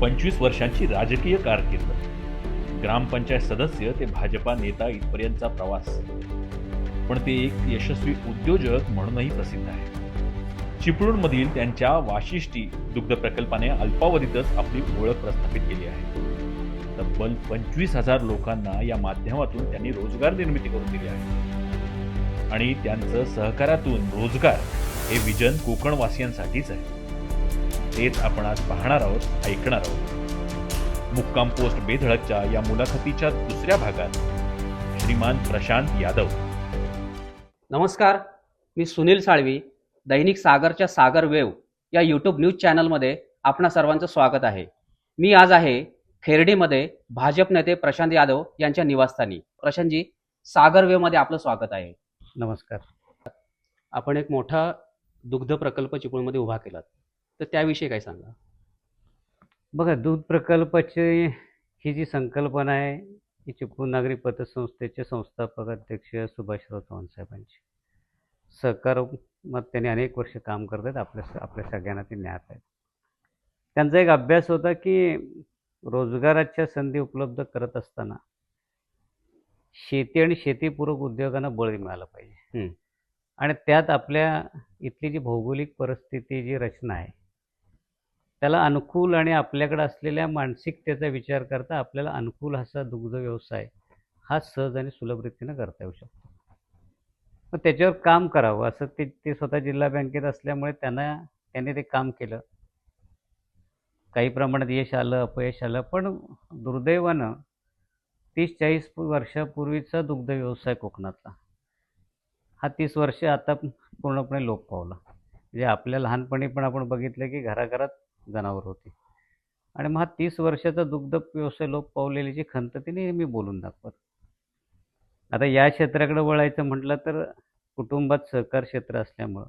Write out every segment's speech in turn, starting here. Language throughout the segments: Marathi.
पंचवीस वर्षांची राजकीय कारकीर्द. ग्रामपंचायत सदस्य ते भाजपा नेता इथपर्यंतचा प्रवास. पण ते एक यशस्वी उद्योजक म्हणूनही प्रसिद्ध आहे. चिपळूणमधील त्यांच्या वाशिष्ठी दुग्ध प्रकल्पाने अल्पावधीतच आपली ओळख प्रस्थापित केली आहे. तब्बल पंचवीस हजार लोकांना या माध्यमातून त्यांनी रोजगार निर्मिती करून दिली आहे. आणि त्यांचं सहकारातून रोजगार हे विजन कोकणवासियांसाठीच आहे. तेच आपण आज पाहणार आहोत ऐकणार आहोत. मुक्काम पोस्ट बेधडकच्या या मुलाखतीच्या दुसऱ्या भागात श्रीमान प्रशांत यादव. नमस्कार मी सुनील साळवी दैनिक सागरच्या सागर वेव या यूट्यूब न्यूज चॅनलमध्ये आपणा सर्वांचं स्वागत आहे. मी आज आहे खेर्डीमध्ये भाजप नेते प्रशांत यादव यांच्या निवासस्थानी. प्रशांतजी सागर वेवमध्ये आपलं स्वागत आहे. नमस्कार. आपण एक मोठा दुग्ध प्रकल्प चिपळूणमध्ये उभा केलात. तर त्याविषयी काय सांगा? बघा दूध प्रकल्पाची ही जी संकल्पना आहे ही चिपळूण नागरी पतसंस्थेचे संस्थापक अध्यक्ष सुभाषराव चव्हाण साहेबांची. सहकार मग त्यांनी अनेक वर्ष काम करत आहेत आपल्या आपल्या सगळ्यांना ते ज्ञात आहेत. त्यांचा एक अभ्यास होता की रोजगाराच्या संधी उपलब्ध करत असताना शेती आणि शेतीपूरक उद्योगांना बळ मिळालं पाहिजे. आणि त्यात आपल्या इथली जी भौगोलिक परिस्थिती जी रचना आहे त्याला अनुकूल आणि आपल्याकडे असलेल्या मानसिकतेचा विचार करता आपल्याला अनुकूल असा दुग्ध व्यवसाय हा सहज आणि सुलभरीतीनं करता येऊ शकतो. मग त्याच्यावर काम करावं असं ते ते स्वतः जिल्हा बँकेत असल्यामुळे त्यांना त्यांनी ते काम केलं. काही प्रमाणात यश आलं अपयश आलं पण दुर्दैवानं तीस चाळीस वर्षापूर्वीचा दुग्ध व्यवसाय कोकणातला. हा तीस वर्ष आता पूर्णपणे लोप पावला. म्हणजे आपल्या लहानपणी पण आपण बघितलं की घराघरात जनावर होती. आणि मग हा तीस वर्षाचा दुग्ध व्यवसाय लोप पावलेली जी खंत ती नेहमी बोलून दाखवत. आता या क्षेत्राकडे वळायचं म्हटलं तर कुटुंबात सहकार क्षेत्र असल्यामुळं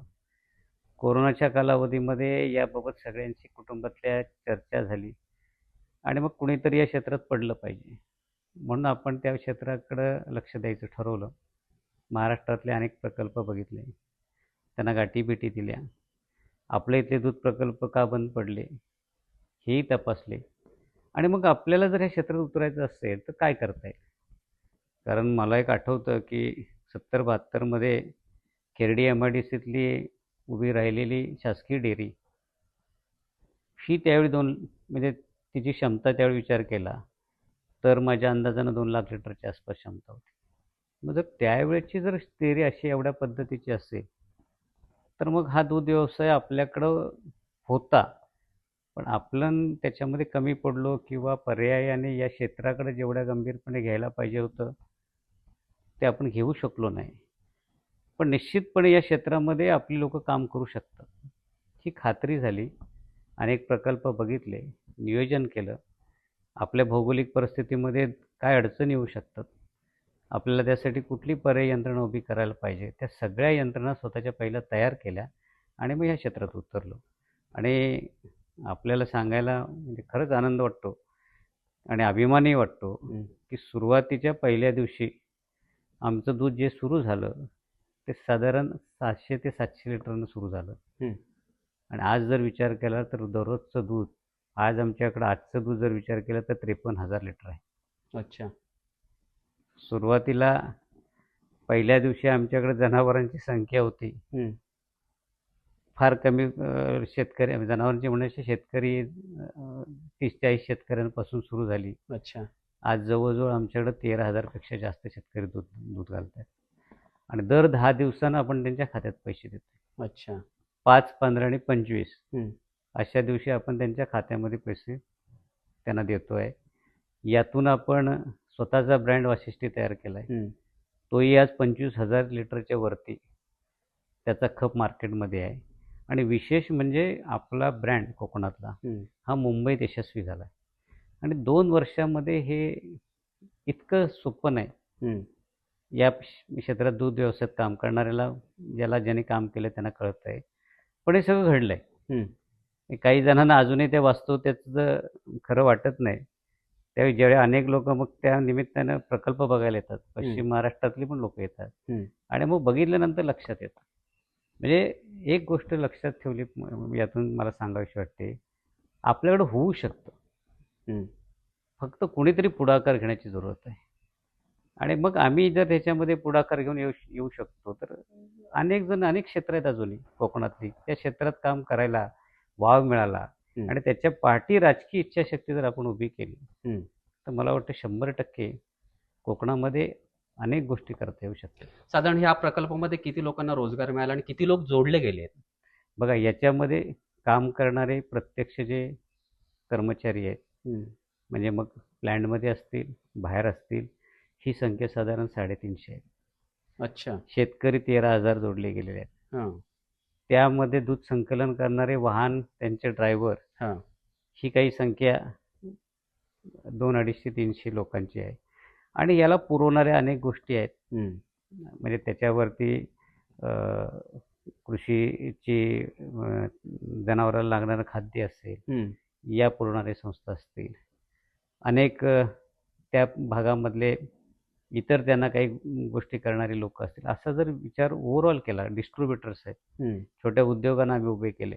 कोरोनाच्या कालावधीमध्ये याबाबत सगळ्यांची कुटुंबातल्या चर्चा झाली आणि मग कुणीतरी या क्षेत्रात पडलं पाहिजे. म्हणून आपण त्या क्षेत्राकडं लक्ष द्यायचं ठरवलं. महाराष्ट्रातले अनेक प्रकल्प बघितले. त्यांना गाठीभेटी दिल्या. आपल्या इथले दूध प्रकल्प का बंद पडले? हेही तपासले. आणि मग आपल्याला जर ह्या क्षेत्रात उतरायचं असेल तर काय करता येईल कारण मला एक आठवतं की सत्तर बहात्तरमध्ये खेर्डी एम आय डी सीतली उभी राहिलेली शासकीय डेअरी ही त्यावेळी दोन म्हणजे तिची क्षमता त्यावेळी विचार केला तर माझ्या अंदाजानं दोन लाख लिटरच्या आसपास क्षमता होती. मग जर त्यावेळेची जर डेअरी अशी एवढ्या पद्धतीची असेल तर मग हा दूध व्यवसाय आपल्याकडं होता पण आपण त्याच्यामध्ये कमी पडलो किंवा पर्यायाने या क्षेत्राकडे जेवढ्या गंभीरपणे घ्यायला पाहिजे होतं ते आपण घेऊ शकलो नाही. पण निश्चितपणे या क्षेत्रामध्ये आपली लोक काम करू शकतात. ही खात्री झाली अनेक प्रकल्प बघितले नियोजन केलं. आपल्या भौगोलिक परिस्थितीमध्ये काय अडचणी येऊ शकतात? आपल्याला त्यासाठी कुठली पर्याय यंत्रणा उभी करायला पाहिजे? त्या सगळ्या यंत्रणा स्वतःच्या पहिल्या तयार केल्या आणि मग ह्या क्षेत्रात उतरलो. आणि आपल्याला सांगायला म्हणजे खरंच आनंद वाटतो आणि अभिमानही वाटतो. की सुरुवातीच्या पहिल्या दिवशी आमचं दूध जे सुरू झालं ते साधारण सातशे ते सातशे लिटरनं सुरू झालं. आणि आज जर विचार केला तर दररोजचं दूध आज आमच्याकडं आजचं दूध जर विचार केला तर त्रेपन्न हजार लिटर आहे. अच्छा. सुरुवातीला पहिल्या दिवशी आमच्याकडे जनावरांची संख्या होती. फार कमी शेतकरी जनावरांची म्हणायचे शेतकरी तीस चाळीस शेतकऱ्यांपासून सुरू झाली. अच्छा. आज जवळजवळ आमच्याकडे तेरा हजारपेक्षा जास्त शेतकरी दूध दूध घालत आहेत आणि दर दहा दिवसानं आपण त्यांच्या खात्यात पैसे देतो अच्छा. पाच पंधरा आणि पंचवीस. अशा दिवशी आपण त्यांच्या खात्यामध्ये पैसे त्यांना देतो आहे यातून आपण स्वतःचा ब्रँड वाशिष्ठी तयार केला आहे हम्म. तोही आज पंचवीस हजार लिटरच्या वरती त्याचा खप मार्केटमध्ये आहे आणि विशेष म्हणजे आपला ब्रँड कोकणातला. हा मुंबईत यशस्वी झाला आणि दोन वर्षामध्ये हे इतकं सोपं नाही. या क्ष- क्षेत्रात दूध व्यवसायात काम करणाऱ्याला ज्याला ज्याने काम केलं त्यांना कळत आहे पण हे सगळं घडलं हम्म. आहे काही जणांना अजूनही ते वास्तवतेचं खरं वाटत नाही त्यावेळी ज्यावेळी अनेक लोक मग त्या निमित्तानं प्रकल्प बघायला येतात. पश्चिम महाराष्ट्रातली पण लोक येतात. आणि मग बघितल्यानंतर लक्षात येतं. म्हणजे एक गोष्ट लक्षात ठेवली यातून मला सांगावीशी वाटते. आपल्याकडं होऊ शकतं. हं. फक्त कोणीतरी पुढाकार घेण्याची जरूरत आहे. आणि मग आम्ही जर त्याच्यामध्ये पुढाकार घेऊन येऊ येऊ शकतो तर अनेक जण अनेक क्षेत्र आहेत अजूनही कोकणातली. त्या क्षेत्रात काम करायला वाव मिळाला. आणि त्याच्या पाठी राजकीय इच्छाशक्ती जर आपण उभी केली हं. तर मला वाटतं शंभर टक्के कोकणामध्ये अनेक गोष्टी करता येऊ शकतात. साधारण ह्या प्रकल्पामध्ये किती लोकांना रोजगार मिळाला आणि किती लोक जोडले गेले आहेत? बघा याच्यामध्ये काम करणारे प्रत्यक्ष जे कर्मचारी आहेत म्हणजे मग प्लॅन्टमध्ये असतील बाहेर असतील ही संख्या साधारण साडेतीनशे आहे अच्छा. शेतकरी तेरा हजार जोडले गेलेले आहेत. हां. त्यामध्ये दूध संकलन करणारे वाहन त्यांचे ड्रायव्हर हां ही काही संख्या दोन अडीचशे तीनशे लोकांची आहे आणि याला पुरवणाऱ्या अनेक गोष्टी आहेत. म्हणजे त्याच्यावरती कृषीची जनावराला लागणारं खाद्य असेल. या पुरवणाऱ्या संस्था असतील अनेक त्या भागामधले इतर त्यांना काही गोष्टी करणारे लोक असतील असा जर विचार ओव्हरऑल केला डिस्ट्रीब्युटर्स आहेत हं. छोट्या उद्योगांना आम्ही उभे केले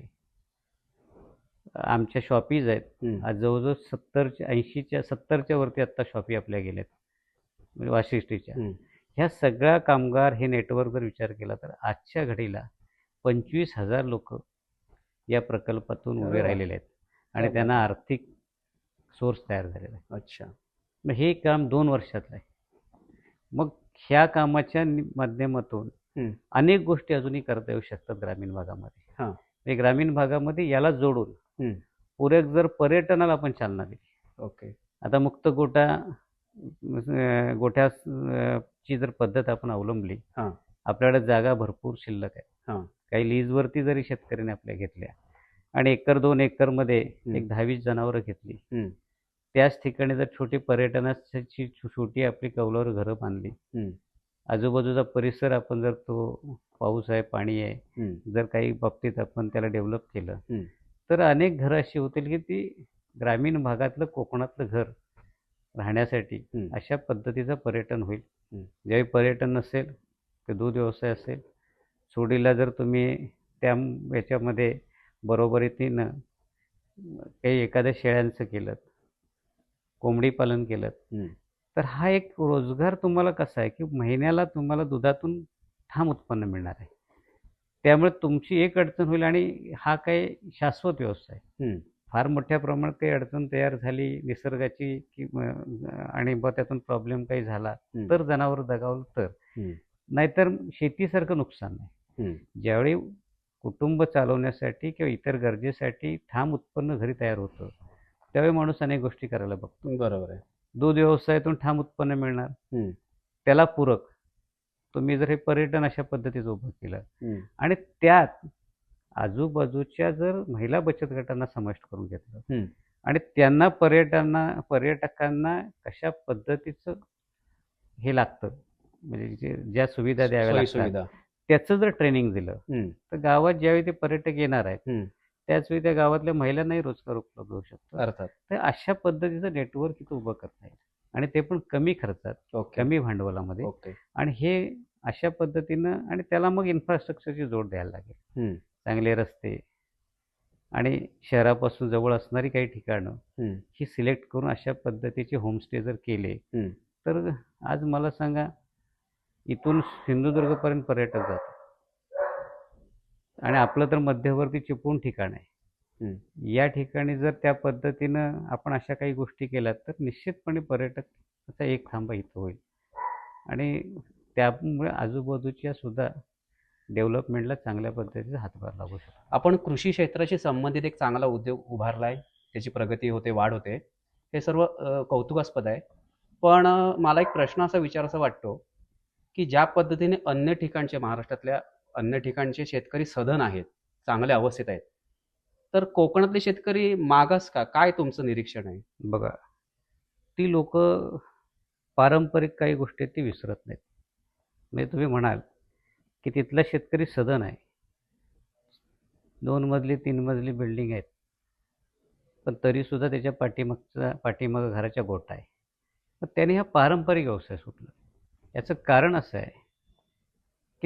आमच्या शॉपीज आहेत. आज जवळजवळ सत्तरच्या ऐंशीच्या सत्तरच्या वरती आत्ता शॉपी आपल्या गेल्यात म्हणजे वाशिष्ठीच्या. ह्या सगळ्या कामगार हे नेटवर्क जर विचार केला तर आजच्या घडीला पंचवीस हजार लोक या प्रकल्पातून उभे. राहिलेले आहेत आणि त्यांना. आर्थिक सोर्स तयार झालेला आहे अच्छा मग हे काम दोन वर्षातलं आहे मग ह्या कामाच्या माध्यमातून. अनेक गोष्टी अजूनही करता येऊ शकतात ग्रामीण भागामध्ये हां. म्हणजे ग्रामीण भागामध्ये याला जोडून. पुरेक जर पर्यटनाला आपण चालना दिली ओके आता मुक्त गोटा गोठ्या ची जर पद्धत आपण अवलंबली हां. आपल्याकडे जागा भरपूर शिल्लक आहे हां. काही लीजवरती जरी शेतकऱ्याने आपल्या घेतल्या आणि एकर दोन एकरमध्ये हं. एक दहावीस जनावरं घेतली. त्याच ठिकाणी जर छोटी पर्यटनाची छोटी आपली कौलावर घरं बांधली. आजूबाजूचा परिसर आपण जर तो पाऊस आहे पाणी आहे हं. जर काही बाबतीत आपण त्याला डेव्हलप केलं. तर अनेक घरं अशी होतील की ती ग्रामीण भागातलं कोकणातलं घर राहण्यासाठी. अशा पद्धतीचं पर्यटन होईल. ज्यावेळी पर्यटन नसेल ते दूध व्यवसाय असेल सोडीला जर तुम्ही त्या याच्यामध्ये बरोबरीतीनं काही एखाद्या शेळ्यांचं केलं कोंबडी पालन केलं. तर हा एक रोजगार तुम्हाला कसा आहे की महिन्याला तुम्हाला दुधातून ठाम उत्पन्न मिळणार आहे त्यामुळे तुमची एक अडचण होईल आणि हा काही शाश्वत व्यवसाय. फार मोठ्या प्रमाणात काही अडचण तयार झाली निसर्गाची की आणि बा त्यातून प्रॉब्लेम काही झाला. तर जनावर दगावलं तर. नाहीतर शेतीसारखं नुकसान नाही. ज्यावेळी कुटुंब चालवण्यासाठी किंवा इतर गरजेसाठी ठाम उत्पन्न घरी तयार होतं त्यावेळी माणूस अनेक गोष्टी करायला बघतो बरोबर आहे दूध व्यवसायातून ठाम उत्पन्न मिळणार. त्याला पूरक तुम्ही जर हे पर्यटन अशा पद्धतीचं उभं केलं. आणि त्यात आजूबाजूच्या जर महिला बचत गटांना समाविष्ट करून घेतलं. आणि त्यांना पर्यटना पर्यटकांना कशा पद्धतीचं हे लागतं म्हणजे ज्या सुविधा द्याव्या लागतात त्याचं जर ट्रेनिंग दिलं हं. तर गावात ज्यावेळी ते पर्यटक येणार आहेत. त्याचवेळी त्या गावातल्या महिलांनाही रोजगार उपलब्ध होऊ शकतो. अर्थात. तर अशा पद्धतीचं नेटवर्क इथं उभं करता येईल. आणि ते पण कमी खर्चात कमी भांडवलामध्ये. आणि हे अशा पद्धतीनं आणि त्याला मग इन्फ्रास्ट्रक्चरची जोड द्यायला लागेल. चांगले रस्ते आणि शहरापासून जवळ असणारी काही ठिकाणं हं. सिलेक्ट करून अशा पद्धतीचे होमस्टे जर केले. तर आज मला सांगा इथून सिंधुदुर्गपर्यंत पर्यटक जातात. आणि आपलं तर मध्यवर्ती चिपळूण ठिकाण आहे. या ठिकाणी जर त्या पद्धतीनं आपण अशा काही गोष्टी केल्या तर निश्चितपणे पर्यटकाचा एक थांबा इथं होईल. आणि त्यामुळे आजूबाजूच्या सुद्धा डेव्हलपमेंटला चांगल्या पद्धतीचा हातभार लागू शकतो. आपण कृषी क्षेत्राशी संबंधित एक चांगला उद्योग उभारलाय त्याची प्रगती होते वाढ होते. हे सर्व कौतुकास्पद आहे. पण मला एक प्रश्न असा विचारायचा वाटतो की ज्या पद्धतीने अन्य ठिकाणचे महाराष्ट्रातल्या अन्य ठिकाणचे शेतकरी सधन आहेत चांगल्या अवस्थेत आहेत. तर कोकणातले शेतकरी मागास का? काय तुमचं निरीक्षण आहे? बघा ती लोक पारंपरिक काही गोष्टी आहेत ती विसरत नाहीत. म्हणजे तुम्ही म्हणाल की तिथला शेतकरी सदन आहे. दोन मजली तीन मजली बिल्डिंग आहेत. पण तरीसुद्धा त्याच्या पाठीमागचा पाठीमागं घराच्या गोठा आहे. पण त्याने हा पारंपरिक व्यवसाय सुटला. याचं कारण असं आहे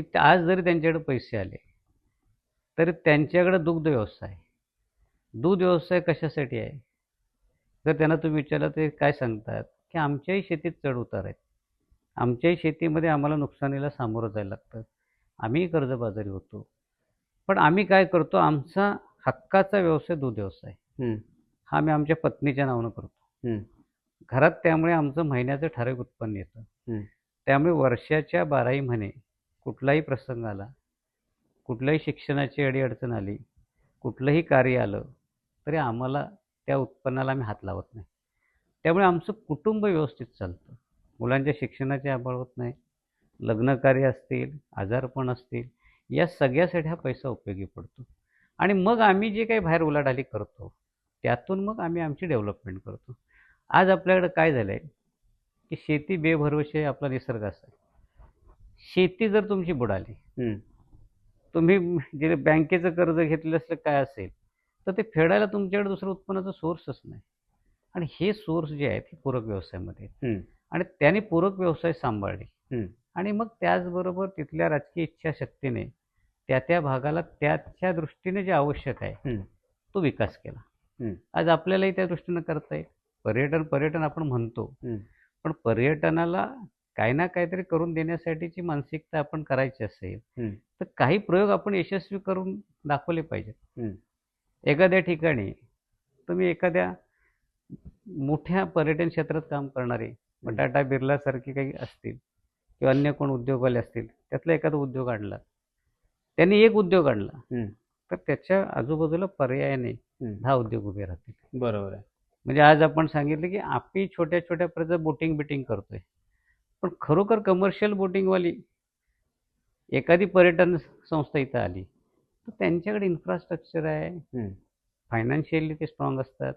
की आज जरी त्यांच्याकडे पैसे आले तरी त्यांच्याकडे दुग्ध व्यवसाय दूध व्यवसाय कशासाठी आहे? जर त्यांना तुम्ही विचारलं ते काय सांगतात? की आमच्याही शेतीत चढ उतार आहेत. आमच्याही शेतीमध्ये आम्हाला नुकसानीला सामोरं जायला लागतं. आम्हीही कर्जबाजारी होतो. पण आम्ही काय करतो? आमचा हक्काचा व्यवसाय दूध व्यवसाय. हा आम्ही आमच्या पत्नीच्या नावानं करतो. घरात त्यामुळे आमचं महिन्याचं ठराविक उत्पन्न येतं. त्यामुळे वर्षाच्या बाराही महिने कुठलाही प्रसंग आला कुठल्याही शिक्षणाची अडीअडचण आली कुठलंही कार्य आलं तरी आम्हाला त्या उत्पन्नाला आम्ही हात लावत नाही. त्यामुळे आमचं कुटुंब व्यवस्थित चालतं. मुलांच्या शिक्षणाची अभाव होत नाही. लग्नकार्य असतील आजारपण असतील या सगळ्यासाठी हा पैसा उपयोगी पडतो. आणि मग आम्ही जे काही बाहेर उलाढाली करतो त्यातून मग आम्ही आमची डेव्हलपमेंट करतो. आज आपल्याकडं काय झालं आहे की शेती बेभरवशी आपला निसर्ग असा आहे. शेती जर तुमची बुडाली. तुम्ही जे बँकेचं कर्ज घेतलेलं असलं काय असेल तर ते फेडायला तुमच्याकडे दुसरं उत्पन्नाचा सोर्सच नाही आणि हे सोर्स जे आहेत हे पूरक व्यवसायामध्ये. आणि त्याने पूरक व्यवसाय सांभाळले. आणि मग त्याचबरोबर तिथल्या राजकीय इच्छाशक्तीने त्या त्या भागाला त्याच्या दृष्टीने जे आवश्यक आहे. तो विकास केला. आज आपल्यालाही त्या दृष्टीनं करता येईल पर्यटन पर्यटन आपण म्हणतो. पण पर्यटनाला काही ना काहीतरी करून देण्यासाठीची मानसिकता आपण करायची असेल. तर काही प्रयोग आपण यशस्वी करून दाखवले पाहिजेत. एखाद्या ठिकाणी तुम्ही एखाद्या मोठ्या पर्यटन क्षेत्रात काम करणारे मग टाटा बिर्लासारखे काही असतील किंवा अन्य कोण उद्योगवाले असतील त्यातला एखादा उद्योग आणला त्यांनी एक उद्योग आणला. तर त्याच्या आजूबाजूला पर्यायाने. दहा उद्योग उभे राहतील बरोबर आहे म्हणजे आज आपण सांगितलं की आपली छोट्या छोट्या प्रजा बोटिंग बिटिंग करतोय पण खरोखर कमर्शियल बोटिंगवाली एखादी पर्यटन संस्था इथं आली तर त्यांच्याकडे इन्फ्रास्ट्रक्चर आहे. फायनान्शियली ते स्ट्रॉंग असतात.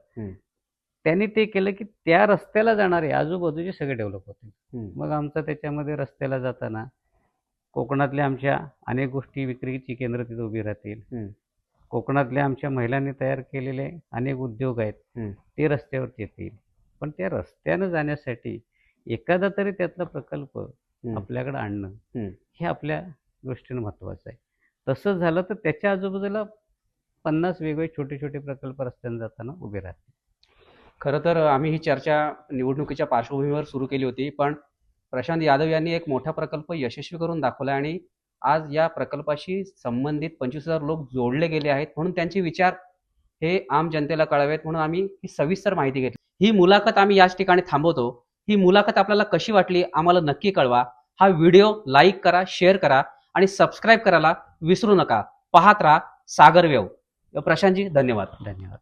त्यांनी ते केलं की त्या रस्त्याला जाणारे आजूबाजूचे सगळे डेव्हलप हम्म. मग आमचं त्याच्यामध्ये रस्त्याला जाताना कोकणातल्या आमच्या अनेक गोष्टी विक्रीची केंद्र तिथं उभी राहतील. कोकणातल्या आमच्या महिलांनी तयार केलेले अनेक उद्योग आहेत. ते रस्त्यावरती येतील पण त्या रस्त्यानं जाण्यासाठी एखादा तरी त्यातला प्रकल्प. आपल्याकडे आणणं. हे आपल्या दृष्टीनं महत्त्वाचं आहे तसं झालं तर त्याच्या आजूबाजूला पन्नास वेगवेगळे छोटे छोटे प्रकल्प रस्त्यानं जाताना उभे राहतील खरं तर आम्ही ही चर्चा निवडणुकीच्या पार्श्वभूमीवर सुरू केली होती पण प्रशांत यादव यांनी एक मोठा प्रकल्प यशस्वी करून दाखवला आणि आज या प्रकल्पाशी संबंधित पंचवीस हजार लोक जोडले गेले आहेत म्हणून त्यांचे विचार हे आम जनतेला कळावेत म्हणून आम्ही ही सविस्तर माहिती घेतली ही मुलाखत आम्ही याच ठिकाणी थांबवतो ही मुलाखत आपल्याला कशी वाटली आम्हाला नक्की कळवा. हा व्हिडिओ लाईक करा शेअर करा आणि सबस्क्राईब करायला विसरू नका. पाहत राहा सागरवेव. प्रशांतजी धन्यवाद. धन्यवाद.